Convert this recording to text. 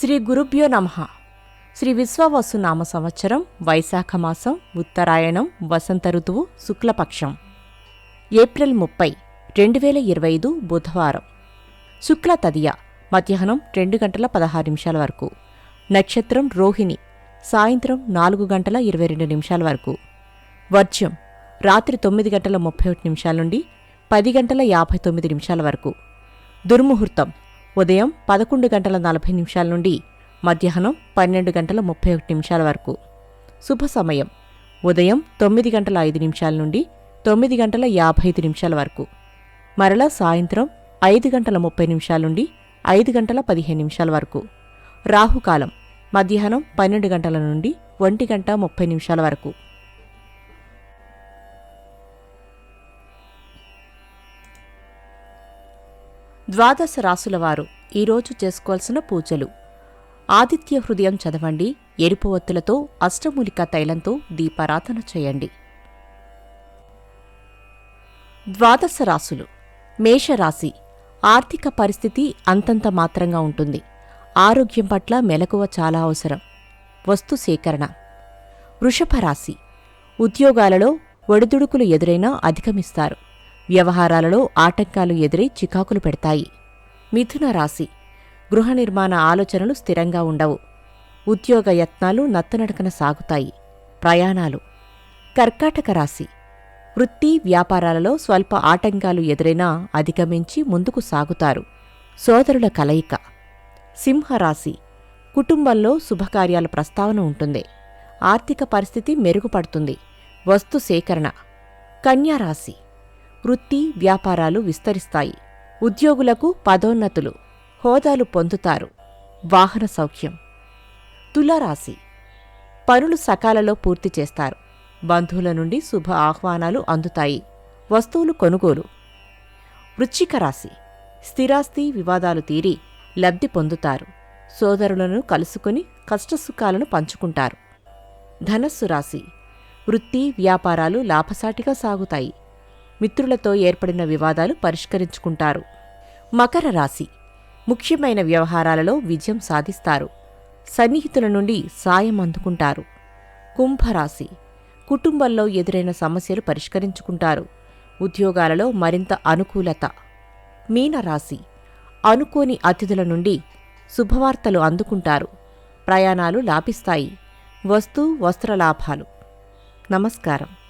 శ్రీ గురుభ్యో నమ. శ్రీ విశ్వవసు నామ సంవత్సరం వైశాఖ మాసం ఉత్తరాయణం వసంత ఋతువు శుక్లపక్షం. ఏప్రిల్ ముప్పై రెండు వేల ఇరవై ఐదు బుధవారం. శుక్ల తదియ మధ్యాహ్నం రెండు గంటల పదహారు నిమిషాల వరకు. నక్షత్రం రోహిణి సాయంత్రం నాలుగు గంటల ఇరవై రెండు నిమిషాల వరకు. వర్జ్యం రాత్రి తొమ్మిది గంటల ముప్పై ఒకటి నిమిషాల నుండి పది గంటల యాభై తొమ్మిది నిమిషాల వరకు. దుర్ముహూర్తం ఉదయం పదకొండు గంటల నలభై నిమిషాల నుండి మధ్యాహ్నం పన్నెండు గంటల ముప్పై ఒకటి నిమిషాల వరకు. శుభ సమయం. ఉదయం తొమ్మిది గంటల ఐదు నిమిషాల నుండి తొమ్మిది గంటల యాభై ఐదు నిమిషాల వరకు. మరలా సాయంత్రం ఐదు గంటల ముప్పై నిమిషాల నుండి ఐదు గంటల పదిహేను నిమిషాల వరకు. రాహుకాలం. మధ్యాహ్నం పన్నెండు గంటల నుండి ఒంటి గంట ముప్పై నిమిషాల వరకు. ద్వాదశ రాసులవారు ఈరోజు చేసుకోవాల్సిన పూజలు. ఆదిత్య హృదయం చదవండి ఎరుపు ఒత్తులతో అష్టమూలిక తైలంతో దీపారాధన చేయండి. ద్వాదశ రాసులు. మేషరాశి. ఆర్థిక పరిస్థితి అంతంత మాత్రంగా ఉంటుంది. ఆరోగ్యం పట్ల మెలకువ చాలా అవసరం. వస్తు సేకరణ. వృషభ రాశి ఉద్యోగాలలో ఒడిదుడుకులు ఎదురైనా అధిగమిస్తారు. వ్యవహారాలలో ఆటంకాలు ఎదురై చికాకులు పెడతాయి. మిథున రాశి. గృహ నిర్మాణ ఆలోచనలు స్థిరంగా ఉండవు. ఉద్యోగ యత్నాలు నత్తనడకన సాగుతాయి. ప్రయాణాలు. కర్కాటక రాశి. వృత్తి వ్యాపారాలలో స్వల్ప ఆటంకాలు ఎదురైనా అధిగమించి ముందుకు సాగుతారు. సోదరుల కలయిక. సింహరాశి. కుటుంబంలో శుభకార్యాల ప్రస్తావన ఉంటుంది. ఆర్థిక పరిస్థితి మెరుగుపడుతుంది. వస్తు సేకరణ. కన్యారాశి వృత్తి వ్యాపారాలు విస్తరిస్తాయి. ఉద్యోగులకు పదోన్నతులు హోదాలు పొందుతారు. వాహన సౌఖ్యం. తులారాశి. పనులు సకాలలో పూర్తి చేస్తారు. బంధువుల నుండి శుభ ఆహ్వానాలు అందుతాయి. వస్తువులు కొనుగోలు. వృచ్చిక రాశి. స్థిరాస్తి వివాదాలు తీరి లబ్ధి పొందుతారు. సోదరులను కలుసుకుని కష్టసుఖాలను పంచుకుంటారు. ధనస్సు రాశి. వృత్తి వ్యాపారాలు లాభసాటిగా సాగుతాయి. మిత్రులతో ఏర్పడిన వివాదాలు పరిష్కరించుకుంటారు. మకర రాశి. ముఖ్యమైన వ్యవహారాలలో విజయం సాధిస్తారు. సన్నిహితుల నుండి సాయం అందుకుంటారు. కుంభరాశి. కుటుంబంలో ఎదురైన సమస్యలు పరిష్కరించుకుంటారు. ఉద్యోగాలలో మరింత అనుకూలత. మీనరాశి. అనుకోని అతిథుల నుండి శుభవార్తలు అందుకుంటారు. ప్రయాణాలు లాభిస్తాయి. వస్తు వస్త్ర లాభాలు నమస్కారం.